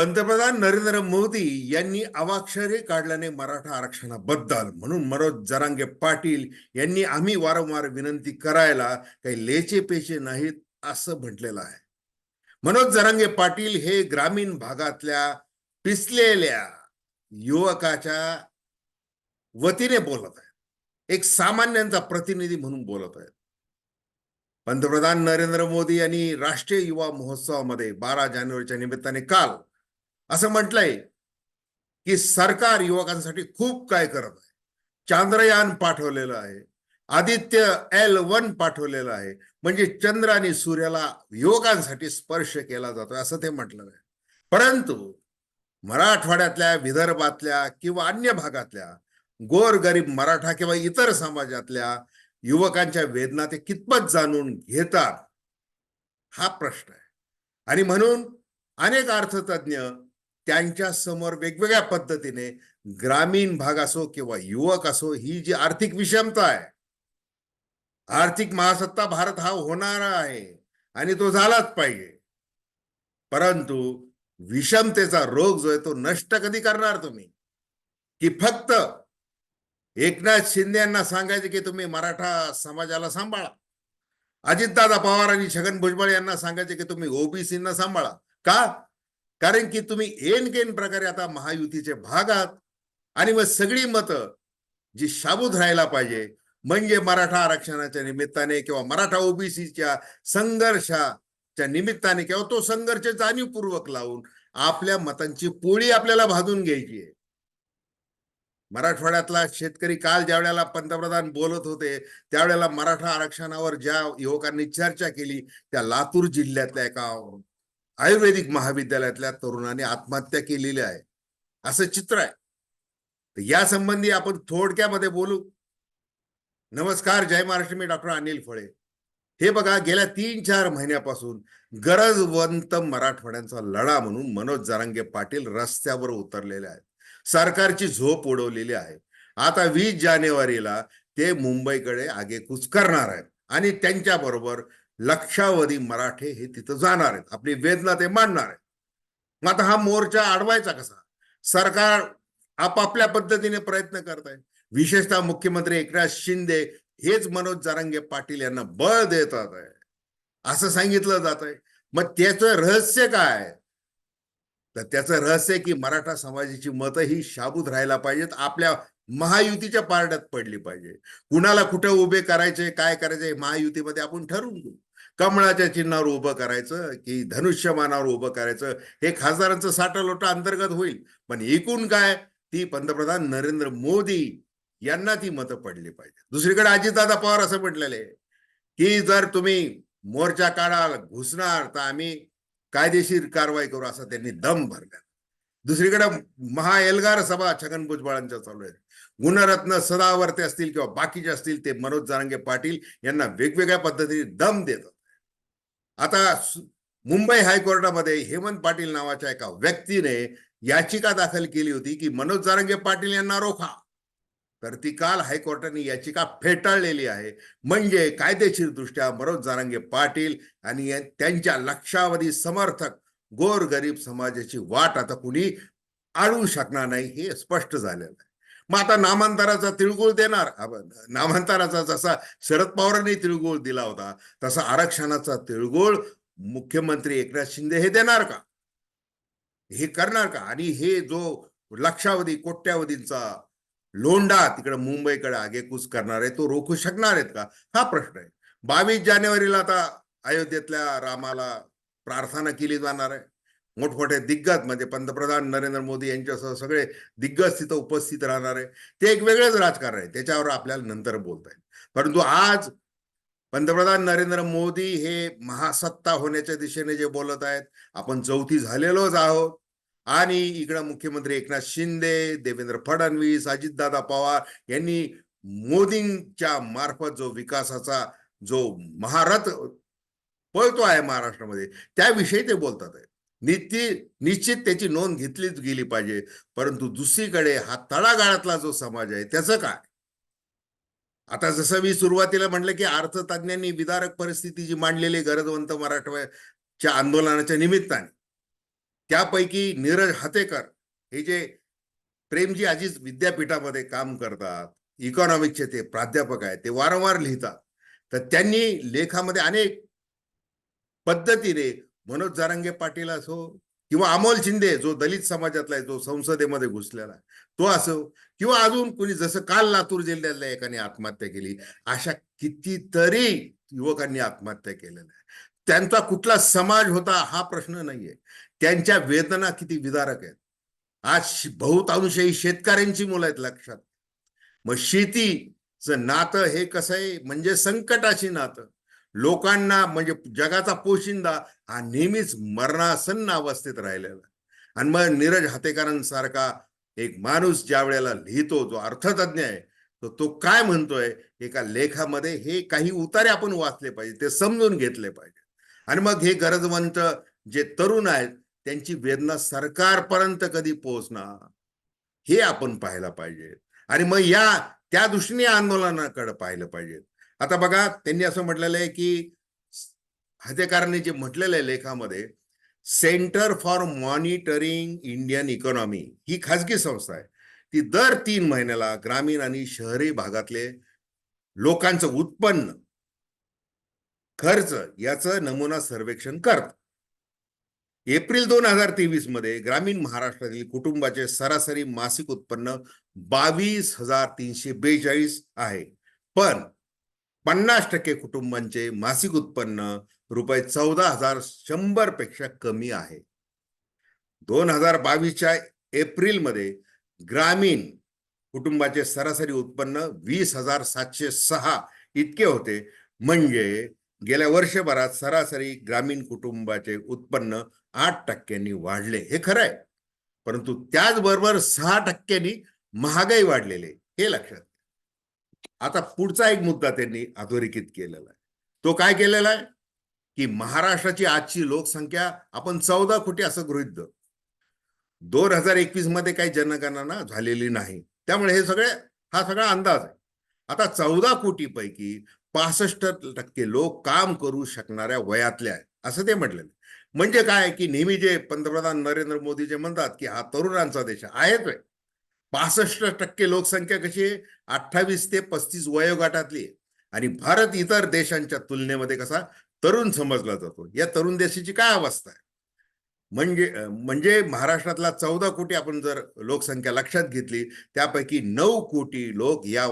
पंतप्रधान नरेंद्र मोदी यांनी अवाक्षरे काढल्याने मराठा आरक्षणाबद्दल म्हणून मनोज जरांगे पाटील यांनी आम्ही वारंवार विनंती करायला काही लेचे पेचे नाहीत असं म्हटलेलं आहे. मनोज जरांगे पाटील हे ग्रामीण भागातल्या पिसलेल्या युवकाच्या वतीने बोलत आहेत. एक सामान्यांचा प्रतिनिधी म्हणून बोलत आहेत. पंतप्रधान नरेंद्र मोदी यांनी राष्ट्रीय युवा महोत्सवामध्ये बारा जानेवारीच्या निमित्ताने काल असं म्हटलंय की सरकार युवकांसाठी खूप काय करत आहे. चांद्रयान पाठवलेलं आहे. आदित्य एल वन पाठवलेलं आहे. म्हणजे चंद्र आणि सूर्याला युवकांसाठी स्पर्श केला जातोय असं ते म्हटलं आहे. परंतु मराठवाड्यातल्या विदर्भातल्या किंवा अन्य भागातल्या गोरगरीब मराठा किंवा इतर समाजातल्या युवकांच्या वेदना ते कितपत जाणून घेतात? हा प्रश्न आहे. आणि म्हणून अनेक अर्थतज्ञ त्यांच्यासमोर वेगवेगळ्या पद्धतीने ग्रामीण भाग असो किंवा युवक असो ही जी आर्थिक विषमता आहे आर्थिक महासत्ता भारत हा होणार आहे आणि तो झालाच पाहिजे. परंतु विषमतेचा रोग जो आहे तो नष्ट कधी करणार तुम्ही? की फक्त एकनाथ शिंदे यांना सांगायचे की तुम्ही मराठा समाजाला सांभाळा. अजितदादा पवार आणि छगन भुजबळ यांना सांगायचे की तुम्ही ओबीसींना सांभाळा. का? कारण की तुम्ही एन केन प्रकारे आता महायुतीचे भागात आणि मग सगळी मतं जी शाबूत राहायला पाहिजे म्हणजे मराठा आरक्षणाच्या निमित्ताने किंवा मराठा ओबीसीच्या संघर्षाच्या निमित्ताने किंवा तो संघर्ष जाणीवपूर्वक लावून आपल्या मतांची पोळी आपल्याला भाजून घ्यायची आहे. मराठवाड्यातला शेतकरी काल ज्या वेळेला पंतप्रधान बोलत होते त्यावेळेला मराठा आरक्षणावर ज्या युवकांनी चर्चा केली त्या लातूर जिल्ह्यातल्या एका आयुर्वेदिक महाविद्यालयातल्या तरुणाने आत्महत्या केलेली आहे. असं चित्र आहे. तर या संबंधी आपण थोडक्यामध्ये बोलू. नमस्कार जय महाराष्ट्र. मी डॉक्टर अनिल फळे. हे बघा गेल्या तीन चार महिन्यापासून गरजवंत मराठवाड्यांचा लढा म्हणून मनोज जरांगे पाटील रस्त्यावर उतरलेले आहेत. सरकारची झोप उडवलेली आहे. आता वीस जानेवारीला ते मुंबईकडे आगेकूच करणार आहेत. आणि त्यांच्याबरोबर लक्षावधी मराठे हे तिथं जाणार आहेत. आपली वेदना ते मांडणार आहेत. मग आता हा मोर्चा अडवायचा कसा? सरकार आपापल्या पद्धतीने प्रयत्न करत आहे विशेषतः मुख्यमंत्री एकनाथ शिंदे हेच मनोज जारंगे पाटील यांना बळ देतात आहे. असं सांगितलं जात आहे मग त्याचं रहस्य काय तर त्याचं रहस्य की मराठा समाजाची मतं ही शाबूत राहायला पाहिजेत. आपल्या महायुतीच्या पारड्यात पडली पाहिजे. कुणाला कुठं उभे करायचे काय करायचे महायुतीमध्ये आपण ठरवून घेऊ. कमळाच्या चिन्हावर उभं करायचं की धनुष्यमानावर उभं करायचं हे खासदारांचं साठा लोटा अंतर्गत होईल. पण एकूण काय ती पंतप्रधान नरेंद्र मोदी यांना ती मतं पडली पाहिजे दुसरीकडे अजितदादा पवार असं म्हटलेले की जर तुम्ही मोर्चा काढाल घुसणार तर आम्ही कायदेशीर कारवाई करू असा त्यांनी दम भरला. दुसरीकडे महा एल्गार सभा छगन भुजबळांच्या चालू आहेत. गुणरत्न सदावर्ते असतील किंवा बाकीचे असतील ते मनोज जारंगे पाटील यांना वेगवेगळ्या पद्धतीने दम देतात. आता मुंबई हायकोर्टामध्ये हेमंत पाटील नावाच्या एका व्यक्तीने याचिका दाखल केली होती की मनोज जारंगे पाटील यांना रोखा. तर ती काल हायकोर्टाने याचिका फेटाळलेली आहे. म्हणजे कायदेशीर दृष्ट्या मनोज जारंगे पाटील आणि त्यांच्या लक्षावधी समर्थक गोर गरीब समाजाची वाट आता कुणी आळू शकणार नाही हे स्पष्ट झालेलं आहे. मग आता नामांतराचा तिळगुळ देणार. नामांतराचा जसा शरद पवारांनी तिळगुळ दिला होता तसा आरक्षणाचा तिळगुळ मुख्यमंत्री एकनाथ शिंदे हे देणार का? हे करणार का? आणि हे जो लक्षावधी कोट्यावधींचा लोंडा तिकडे मुंबईकडे आगेकूच करणार आहे तो रोखू शकणार आहेत का? हा प्रश्न आहे. बावीस जानेवारीला आता अयोध्येतल्या रामाला प्रार्थना केली जाणार आहे. मोठमोठे दिग्गज म्हणजे पंतप्रधान नरेंद्र मोदी यांच्यासह सगळे दिग्गज तिथं उपस्थित राहणार आहे ते एक वेगळंच राजकारण आहे. त्याच्यावर आपल्याला नंतर बोलता येईल. परंतु आज पंतप्रधान नरेंद्र मोदी हे महासत्ता होण्याच्या दिशेने जे बोलत आहेत आपण चौथी झालेलोच आहोत. आणि इकडं मुख्यमंत्री एकनाथ शिंदे देवेंद्र फडणवीस अजितदादा पवार यांनी मोदींच्या मार्फत जो विकासाचा जो महारथ पळतो आहे महाराष्ट्रामध्ये त्याविषयी ते बोलतात आहे नीती निश्चित त्याची नोंद घेतलीच गेली पाहिजे. परंतु दुसरीकडे हा तळागाळातला जो समाज आहे त्याचं काय? आता जसं मी सुरुवातीला म्हटलं की अर्थतज्ञांनी विदारक परिस्थिती जी मांडलेली गरजवंत मराठवाच्या आंदोलनाच्या निमित्ताने त्यापैकी नीरज हातेकर हे जे प्रेमजी आजीच विद्यापीठामध्ये काम करतात इकॉनॉमिक्सचे ते प्राध्यापक आहेत ते वारंवार लिहितात. तर त्यांनी लेखामध्ये अनेक पद्धतीने मनोज जारंगे पाटील असो किंवा अमोल शिंदे जो दलित समाजातला आहे जो संसदेमध्ये घुसलेला आहे तो असो किंवा अजून कुणी जसं काल लातूर जिल्ह्यातल्या एकाने आत्महत्या केली अशा कितीतरी युवकांनी आत्महत्या केलेल्या आहे त्यांचा कुठला समाज होता हा प्रश्न नाहीये. त्यांच्या वेदना किती विदारक आहेत. आज बहुतांशही शेतकऱ्यांची मुलं आहेत लक्षात. मग शेतीचं नातं हे कसं आहे? म्हणजे संकटाची नातं. लोकांना म्हणजे जगाचा पोशिंदा हा नेहमीच मरणासन्न अवस्थेत राहिलेला. आणि मग नीरज हातेकरांसारखा एक माणूस ज्या वेळेला लिहितो जो अर्थतज्ञ आहे तर तो काय म्हणतोय? एका लेखामध्ये हे काही उतारे आपण वाचले पाहिजे ते समजून घेतले पाहिजे. आणि मग हे गरजवंत जे तरुण आहेत त्यांची वेदना सरकारपर्यंत कधी पोहोचणार? हे आपण पाहायला पाहिजे. आणि मग या त्या दृष्टीने आंदोलनाकडे पाहिलं पाहिजे. आता बघा त्यांनी असं म्हटलेलं आहे की हत्येकारांनी जे म्हटलेलं आहे लेखामध्ये centre for monitoring Indian economy ही खाजगी संस्था आहे. ती दर तीन महिन्याला ग्रामीण आणि शहरी भागातले लोकांचं उत्पन्न खर्च याचं नमुना सर्वेक्षण करत एप्रिल दोन हजार तेवीसमध्ये ग्रामीण महाराष्ट्रातील कुटुंबाचे सरासरी मासिक उत्पन्न बावीस हजार तीनशे बेचाळीस आहे. पण पन्नास टक्के कुटुंबांचे मासिक उत्पन्न रुपये चौदा हजार शंभरपेक्षा कमी आहे. दोन हजार बावीसच्या एप्रिलमध्ये ग्रामीण कुटुंबाचे सरासरी उत्पन्न वीस हजार सातशे सहा इतके होते. म्हणजे गेल्या वर्षभरात सरासरी ग्रामीण कुटुंबाचे उत्पन्न आठ टक्क्यांनी वाढले. हे खरं आहे परंतु त्याचबरोबर सहा टक्क्यांनी महागाई वाढलेली हे लक्षात आता पुढचा एक मुद्दा त्यांनी अधोरेखित केलेला आहे. तो काय केलेला आहे? की महाराष्ट्राची आजची लोकसंख्या आपण चौदा कोटी असं गृहित धरू. दोन हजार एकवीसमध्ये काही जनगणना झालेली नाही. त्यामुळे हे सगळे हा सगळा अंदाज आहे. आता चौदा कोटी पैकी पासष्ट टक्के लोक काम करू शकणाऱ्या वयातले आहेत असं ते म्हटलेलं म्हणजे काय की नेहमी जे पंतप्रधान नरेंद्र मोदी जे म्हणतात की हा तरुणांचा देश आहेच आहे पासष्ट टक्के लोकसंख्या कशी आहे? अठ्ठावीस ते पस्तीस वयोगटातली आहे. आणि भारत इतर देशांच्या तुलनेमध्ये कसा तरुण समजला जातो. या तरुण देशाची काय अवस्था आहे? म्हणजे म्हणजे महाराष्ट्रातला चौदा कोटी आपण जर लोकसंख्या लक्षात घेतली त्यापैकी नऊ कोटी लोक या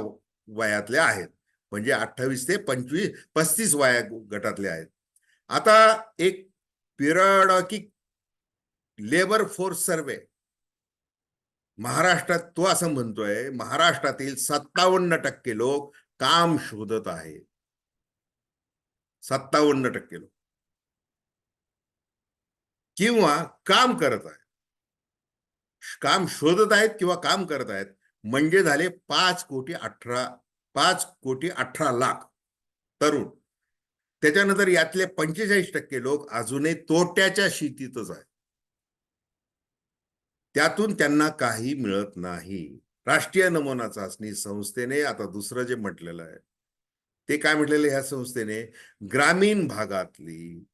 वयातले आहेत. म्हणजे अठ्ठावीस ते पंचवीस पस्तीस वया गटातले आहेत. आता एक पिरियॉडिक लेबर फोर्स सर्वे महाराष्ट्रात तो असं म्हणतोय महाराष्ट्रातील सत्तावन्न टक्के लोक काम शोधत आहे. सत्तावन्न टक्के लोक. किंवा काम करत आहेत. काम शोधत आहेत किंवा काम करत आहेत म्हणजे झाले पाच कोटी अठरा पाच कोटी अठरा लाख तरुण. त्याच्यानंतर यातले पंचेचाळीस टक्के लोक अजूनही तोट्याच्या शेतीतच आहेत. त्यातून त्यांना काही मिळत नाही. राष्ट्रीय नमुना चाचणी संस्थेने आता दुसरं जे म्हटलेलं आहे ते काय म्हटलेलं ह्या संस्थेने ग्रामीण भागातली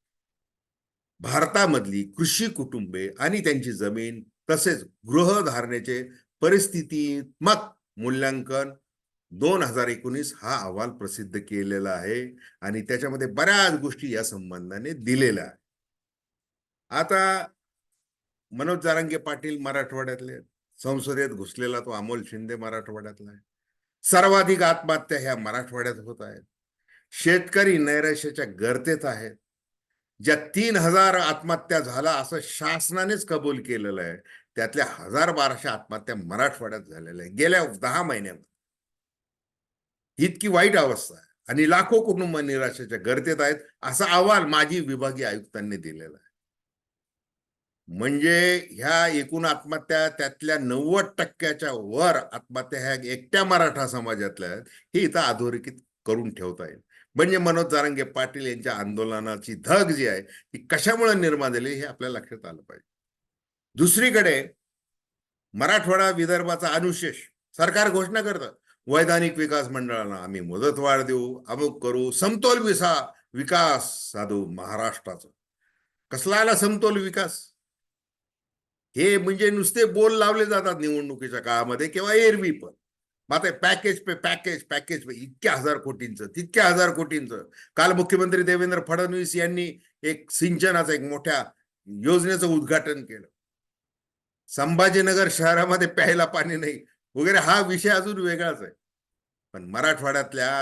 भारतामधली कृषी कुटुंबे आणि त्यांची जमीन तसेच गृहधारणेचे परिस्थितीत्मक मूल्यांकन दोन हजार एकोणीस हा अहवाल प्रसिद्ध केलेला आहे आणि त्याच्यामध्ये बऱ्याच गोष्टी या संबंधाने दिलेल्या आहे आता मनोज जारंगे पाटील मराठवाड्यातले संसदेत घुसलेला तो अमोल शिंदे मराठवाड्यातला आहे. सर्वाधिक आत्महत्या ह्या मराठवाड्यात होत आहेत. शेतकरी नैराश्याच्या गर्तेत आहेत. ज्या तीन हजार आत्महत्या झाला असं शासनानेच कबूल केलेलं आहे त्यातल्या हजार बाराशे आत्महत्या मराठवाड्यात झालेल्या आहे गेल्या दहा महिन्यामध्ये. इतकी वाईट अवस्था आहे. आणि लाखो कुटुंब निराशेच्या गर्तेत आहेत असा अहवाल माजी विभागीय आयुक्तांनी दिलेला आहे. म्हणजे ह्या एकूण आत्महत्या त्यातल्या नव्वद टक्क्याच्या वर आत्महत्या ह्या एकट्या मराठा समाजातल्या आहेत हे इथं अधोरेखित करून ठेवता येईल. म्हणजे मनोज जारंगे पाटील यांच्या आंदोलनाची धग जी आहे ती कशामुळे निर्माण झाली हे आपल्या लक्षात आलं पाहिजे. दुसरीकडे मराठवाडा विदर्भाचा अनुशेष सरकार घोषणा करतं वैधानिक विकास मंडळाला आम्ही मुदतवाढ देऊ अमुक करू समतोल विसा विकास साधू महाराष्ट्राचा. कसला आला समतोल विकास? हे म्हणजे नुसते बोल लावले जातात निवडणुकीच्या काळामध्ये किंवा एरवी पण. मग आता package pay package package pay इतक्या हजार कोटींचं तितक्या हजार कोटींचं. काल मुख्यमंत्री देवेंद्र फडणवीस यांनी एक सिंचनाचं एक मोठ्या योजनेचं उद्घाटन केलं. संभाजीनगर शहरामध्ये प्यायला पाणी नाही. वगैरे हा विषय अजून वेगळाच आहे. पण मराठवाड्यातल्या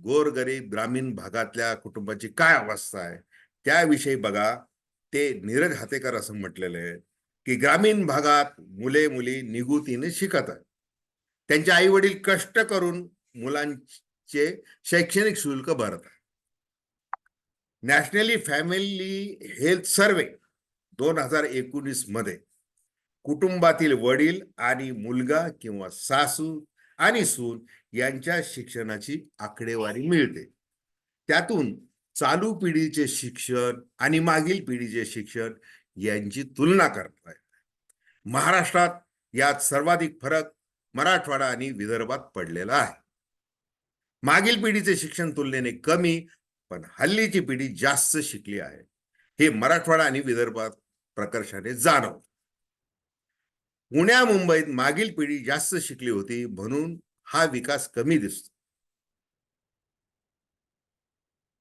गोरगरीब ग्रामीण भागातल्या कुटुंबाची काय अवस्था आहे त्याविषयी बघा. ते नीरज हातेकर असं म्हटलेलं आहे की ग्रामीण भागात मुले मुली निगुतीने शिकत आहेत. त्यांचे आई वडील कष्ट करून मुलांचे शैक्षणिक शुल्क भरत आहे नॅशनली फॅमिली हेल्थ सर्वे दोन हजार एकोणीसमध्ये कुटुंबातील वडील आणि मुलगा किंवा सासू आणि सून यांच्या शिक्षणाची आकडेवारी मिळते. त्यातून चालू पिढीचे शिक्षण आणि मागील पिढीचे शिक्षण यांची तुलना करता महाराष्ट्रात यात सर्वाधिक फरक मराठवाडा आणि विदर्भात पडलेला आहे. मागील पिढीचे शिक्षण तुलनेने कमी पण हल्लीची पिढी जास्त शिकली आहे. हे मराठवाडा आणि विदर्भात प्रकर्षाने जाणवत. पुण्या मुंबईत मागील पिढी जास्त शिकली होती म्हणून हा विकास कमी दिसतो.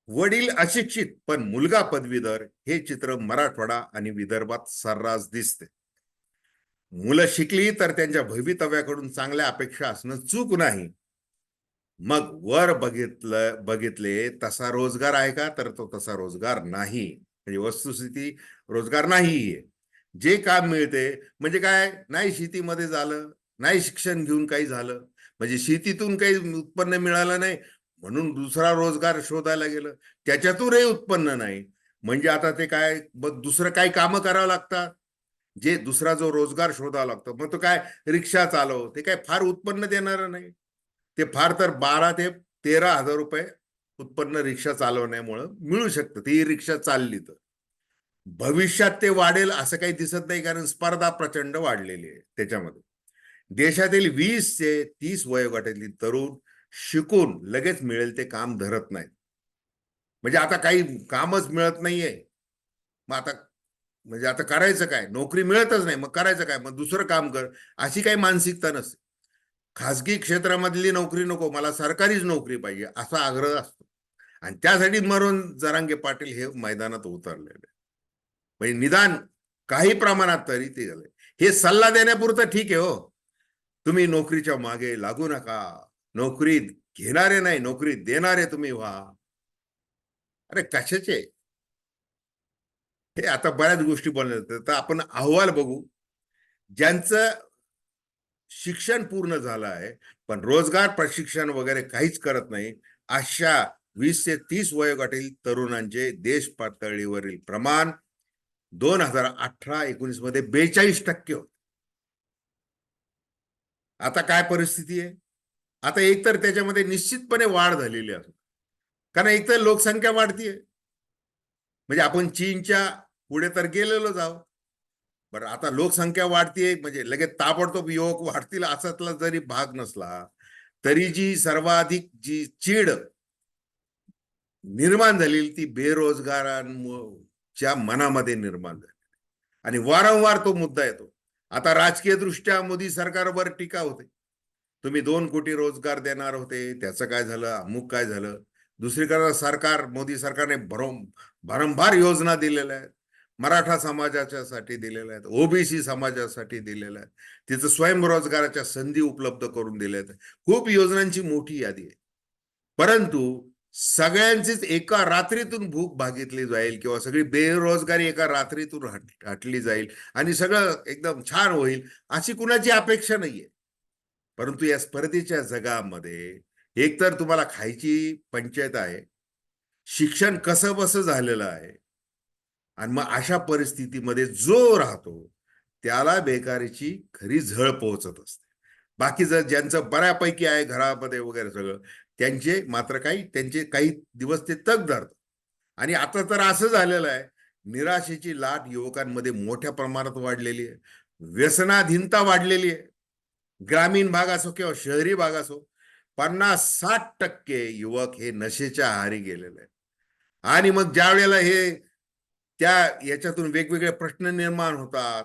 वडील अशिक्षित पण मुलगा पदवीधर हे चित्र मराठवाडा आणि विदर्भात सर्रास दिसते. मुलं शिकली तर त्यांच्या भवितव्याकडून चांगल्या अपेक्षा असणं चूक नाही. मग वर बघितलं बघितले तसा रोजगार आहे का? तर तो तसा रोजगार नाही. म्हणजे वस्तुस्थिती रोजगार नाहीये. जे काम मिळते म्हणजे काय? नाही शेतीमध्ये झालं नाही शिक्षण घेऊन काही झालं. म्हणजे शेतीतून काही उत्पन्न मिळालं नाही. म्हणून दुसरा रोजगार शोधायला गेलं. त्याच्यातूनही उत्पन्न नाही. म्हणजे आता ते काय मग दुसरं काही कामं करावं लागतात? जे दुसरा जो रोजगार शोधावा लागतो मग तो काय रिक्षा चालव ते काय फार उत्पन्न देणार नाही. ते फार तर बारा ते तेरा हजार रुपये उत्पन्न रिक्षा चालवण्यामुळं मिळू शकतं. ती रिक्षा चालली तर. भविष्यात ते वाढेल असं काही दिसत नाही कारण स्पर्धा प्रचंड वाढलेली आहे त्याच्यामध्ये. देशातील वीस ते तीस वयोगटातील तरुण शिकून लगेच मिळेल ते काम धरत नाहीत. म्हणजे आता काही कामच मिळत नाहीये. मग आता म्हणजे आता करायचं काय? नोकरी मिळतच नाही मग करायचं काय? मग दुसरं काम कर. अशी काही मानसिकता नसते. खाजगी क्षेत्रामधली नोकरी नको मला सरकारीच नोकरी पाहिजे असा आग्रह असतो. आणि त्यासाठी मरून जरांगे पाटील हे मैदानात उतरलेले. म्हणजे निदान काही प्रमाणात तरी ते झालंय हे सल्ला देण्यापुरतं ठीक आहे हो. तुम्ही नोकरीच्या मागे लागू नका. नोकरी घेणारे नाही नोकरी देणारे तुम्ही व्हा. अरे कशाचे? हे आता बऱ्याच गोष्टी बोलण्यात तर आपण अहवाल बघू. ज्यांचं शिक्षण पूर्ण झालं आहे पण रोजगार प्रशिक्षण वगैरे काहीच करत नाही अशा वीस ते तीस वयोगटातील तरुणांचे देश पातळीवरील प्रमाण दोन हजार अठरा एकोणीसमध्ये बेचाळीस टक्के होते. आता काय परिस्थिती आहे? आता एकतर त्याच्यामध्ये निश्चितपणे वाढ झालेली आहे. कारण एकतर लोकसंख्या वाढतीये. म्हणजे आपण चीनच्या पुढे तर गेलेलो जाऊ बरं आता लोकसंख्या वाढतीये म्हणजे लगेच ताबडतोब युवक वाढतील असातला जरी भाग नसला तरी जी सर्वाधिक जी चीड निर्माण झालेली ती बेरोजगारांच्या मनामध्ये निर्माण झाली. आणि वारंवार तो मुद्दा येतो. आता राजकीय दृष्ट्या मोदी सरकारवर टीका होते. तुम्ही दोन कोटी रोजगार देणार होते त्याचं काय झालं अमुक काय झालं? दुसरीकडं सरकार मोदी सरकारने भरम भरंभार योजना दिलेल्या आहेत. मराठा समाजाच्या साठी दिलेल्या आहेत ओबीसी समाजासाठी दिलेल्या आहेत. तिथं स्वयंरोजगाराच्या संधी उपलब्ध करून दिल्या आहेत. खूप योजनांची मोठी यादी आहे. परंतु सगळ्यांचीच एका रात्रीतून भूक भागितली जाईल किंवा सगळी बेरोजगारी एका रात्रीतून हट हटली जाईल आणि सगळं एकदम छान होईल अशी कुणाची अपेक्षा नाहीये. परंतु या स्पर्धेच्या जगामध्ये एकतर तुम्हाला खायची पंचायत आहे शिक्षण कसं बसं झालेलं आहे आणि मग अशा परिस्थितीमध्ये जो राहतो त्याला बेकारीची खरी झळ पोहोचत असते. बाकी जर ज्यांचं बऱ्यापैकी आहे घरामध्ये वगैरे सगळं त्यांचे मात्र काही त्यांचे काही दिवस ते तग धरतात. आणि आता तर असं झालेलं आहे निराशेची लाट युवकांमध्ये मोठ्या प्रमाणात वाढलेली आहे व्यसनाधीनता वाढलेली आहे. ग्रामीण भाग असो किंवा शहरी भाग असो पन्नास साठ टक्के युवक हे नशेच्या आहारी गेलेले आहेत. आणि मग ज्या वेळेला हे त्या याच्यातून वेगवेगळे प्रश्न निर्माण होतात.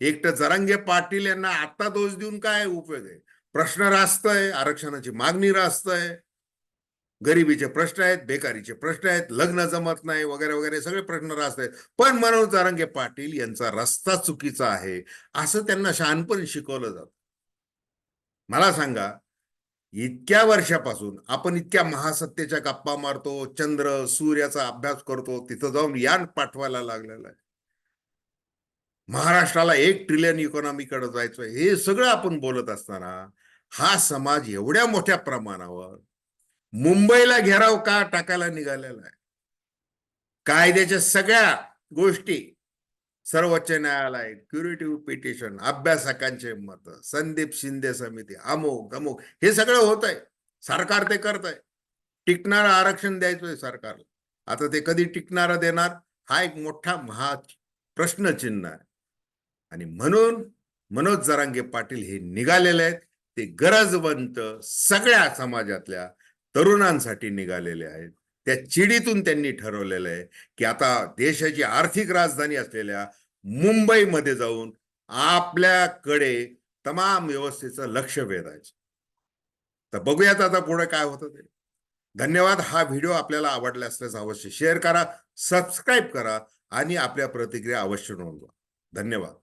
एकटं जरंगे जरांगे पाटील यांना आता दोष देऊन काय उपयोग आहे? प्रश्न रास्त आहे आरक्षणाची मागणी रास्त आहे. गरिबीचे प्रश्न आहेत बेकारीचे प्रश्न आहेत लग्न जमत नाही वगैरे वगैरे सगळे प्रश्न रास्त आहेत. पण मनोज जरांगे पाटील यांचा रस्ता चुकीचा आहे असं त्यांना शहाणपण शिकवलं जातं. मला सांगा इतक्या वर्षापासून आपण इतक्या महासत्तेच्या गप्पा मारतो चंद्र सूर्याचा अभ्यास करतो तिथं जाऊन यान पाठवायला लागलेलं आहे. महाराष्ट्राला एक ट्रिलियन इकॉनॉमीकडे जायचं हे सगळं आपण बोलत असताना हा समाज एवढ्या मोठ्या प्रमाणावर मुंबईला घेराव का टाकायला निघालेला आहे? कायद्याच्या सगळ्या गोष्टी सर्वोच्च न्यायालय क्युरेटिव्ह पिटिशन अभ्यासकांचे मत संदीप शिंदे समिती अमुक अमुक हे सगळं होत आहे सरकार ते करत आहे टिकणार आरक्षण द्यायचंय सरकारला. आता ते कधी टिकणार देणार? हा एक मोठा महा प्रश्नचिन्ह आहे. आणि म्हणून मनोज जरांगे पाटील हे निघालेले आहेत. ते गरजवंत सगळ्या समाजातल्या तरुणांसाठी निघालेले आहेत. त्या चिडीतून त्यांनी ठरवलेलं आहे की आता देशाची आर्थिक राजधानी असलेल्या मुंबईमध्ये जाऊन आपल्याकडे तमाम व्यवस्थेचं लक्ष वेधायचं. तर बघूयात आता पुढे काय होतं ते. धन्यवाद. हा व्हिडिओ आपल्याला आवडला असल्यास अवश्य शेअर करा सबस्क्राईब करा आणि आपल्या प्रतिक्रिया अवश्य नोंदवा. धन्यवाद.